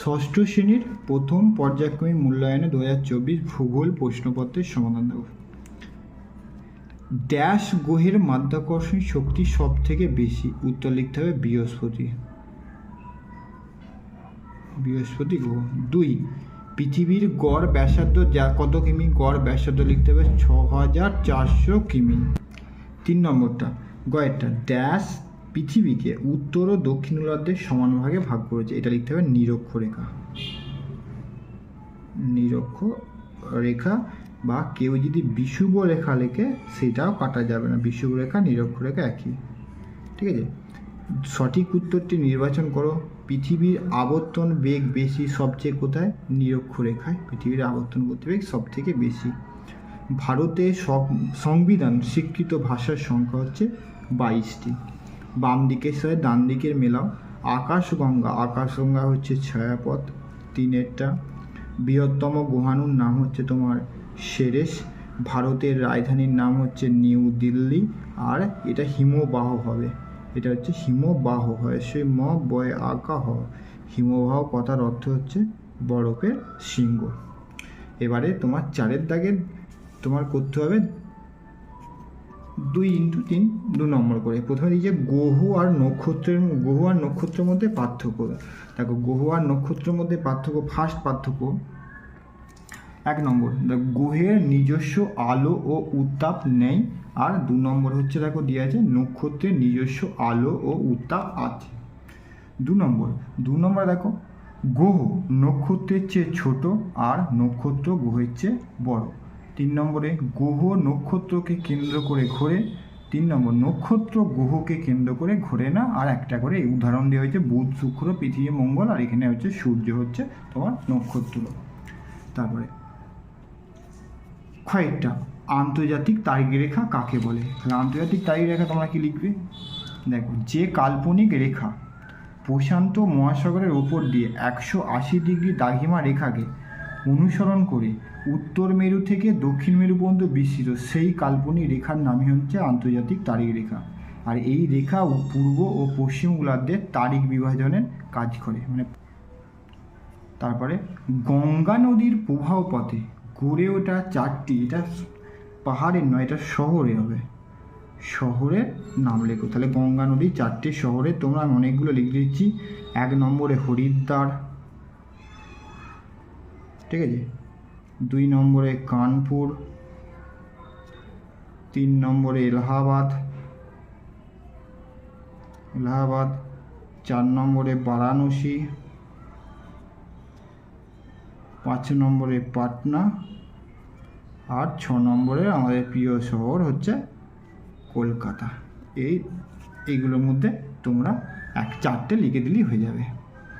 ষষ্ঠ শ্রেণির প্রথম পর্যায়ক্রমিক মূল্যায়নে দু হাজার চব্বিশ ভূগোল প্রশ্নপত্রের সমাধান দেব। ড্যাশ গ্রহের মাধ্যাকর্ষণ শক্তি সব থেকে বেশি, উত্তর লিখতে হবে বৃহস্পতি। বৃহস্পতি গ্রহ দুই, পৃথিবীর গড় ব্যাসার্ধ যা, কত কিমি? গড় ব্যাসার্ধ লিখতে হবে ছ হাজার চারশো কিমি। তিন নম্বরটা, গয়েরটা, ড্যাশ পৃথিবীকে উত্তর ও দক্ষিণ গোলার্ধে সমান ভাগে ভাগ করেছে। এটা লিখতে হবে নিরক্ষরেখা নিরক্ষ রেখা বা কেউ যদি বিষুব রেখা লেখে, সেটাও কাটা যাবে না। বিষুব রেখা নিরক্ষরেখা একই। ঠিক আছে? সঠিক উত্তরটি নির্বাচন করো। পৃথিবীর আবর্তন বেগ বেশি সবচেয়ে কোথায়? নিরক্ষরেখায় পৃথিবীর আবর্তন গতিবেগ সব থেকে বেশি। ভারতে সব সংবিধান স্বীকৃত ভাষার সংখ্যা হচ্ছে বাইশটি। বাম দিকের সাথে ডান দিকের মেলাও। আকাশগঙ্গা আকাশগঙ্গা হচ্ছে ছায়াপথ, তিনেরটা। বৃহত্তম গুহাণুর নাম হচ্ছে তোমার সেরেস। ভারতের রাজধানীর নাম হচ্ছে নিউ দিল্লি। আর এটা হিমবাহ হবে। এটা হচ্ছে হিমবাহ হয়। সে ম বয় আঁকা হ। হিমবাহ কথার অর্থ হচ্ছে বরফের সিংহ এবারে তোমার চারের দাগে তোমার করতে হবে দুই ইন্টু তিন, দু নম্বর করে। প্রথমে দিয়েছে গ্রহ আর নক্ষত্রের গ্রহ আর নক্ষত্রের মধ্যে পার্থক্য। দেখো গ্রহ আর নক্ষত্রের মধ্যে পার্থক্য ফার্স্ট পার্থক্য। এক নম্বর গ্রহের নিজস্ব আলো ও উত্তাপ নেই। আর দু নম্বর হচ্ছে, দেখো দেওয়া আছে, নক্ষত্রের নিজস্ব আলো ও উত্তাপ আছে। দু নম্বর দু নম্বর দেখো গ্রহ নক্ষত্রের চেয়ে ছোট আর নক্ষত্র গ্রহের চেয়ে বড়। তিন নম্বরে গ্রহ নক্ষত্রকে কেন্দ্র করে ঘোরে, তিন নম্বর নক্ষত্র গ্রহকে কেন্দ্র করে ঘোরে না? আর একটা করে উদাহরণ দেওয়া হয়েছে বুধ, শুক্র, পৃথিবী, মঙ্গল, আর এখানে হচ্ছে সূর্য হচ্ছে তোমার নক্ষত্র। তারপরে কয়েকটা আন্তর্জাতিক তারিখ রেখা কাকে বলে? তাহলে আন্তর্জাতিক তারিখ রেখা তোমরা কি লিখবে? দেখো, যে কাল্পনিক রেখা প্রশান্ত মহাসাগরের ওপর দিয়ে একশো আশি ডিগ্রি দাঘিমা রেখাকে অনুসরণ করে। উত্তর মেরু থেকে দক্ষিণ মেরু পর্যন্ত বিস্তৃত। সেই কাল্পনিক রেখার নামই হচ্ছে আন্তর্জাতিক তারিখ রেখা। আর এই রেখা পূর্ব ও পশ্চিম গোলার্ধের তারিখ বিভাজনের কাজ করে। মানে তারপরে গঙ্গা নদীর প্রবাহ পথে গড়ে ওঠা চারটি, এটা পাহাড়ের নয়, এটা শহরে হবে। শহরের নাম লেখো। তাহলে গঙ্গা নদী চারটে শহরে তোমরা অনেকগুলো লিখে দিচ্ছি। এক নম্বরে হরিদ্বার ঠিক আছে? দুই নম্বরে কানপুর, তিন নম্বরে এলাহাবাদ এলাহাবাদ, চার নম্বরে বারাণসী, পাঁচ নম্বরে পাটনা আর ছ নম্বরে আমাদের প্রিয় শহর হচ্ছে কলকাতা। এই, এইগুলোর মধ্যে তোমরা এক চারটে লিখে দিলেই হয়ে যাবে।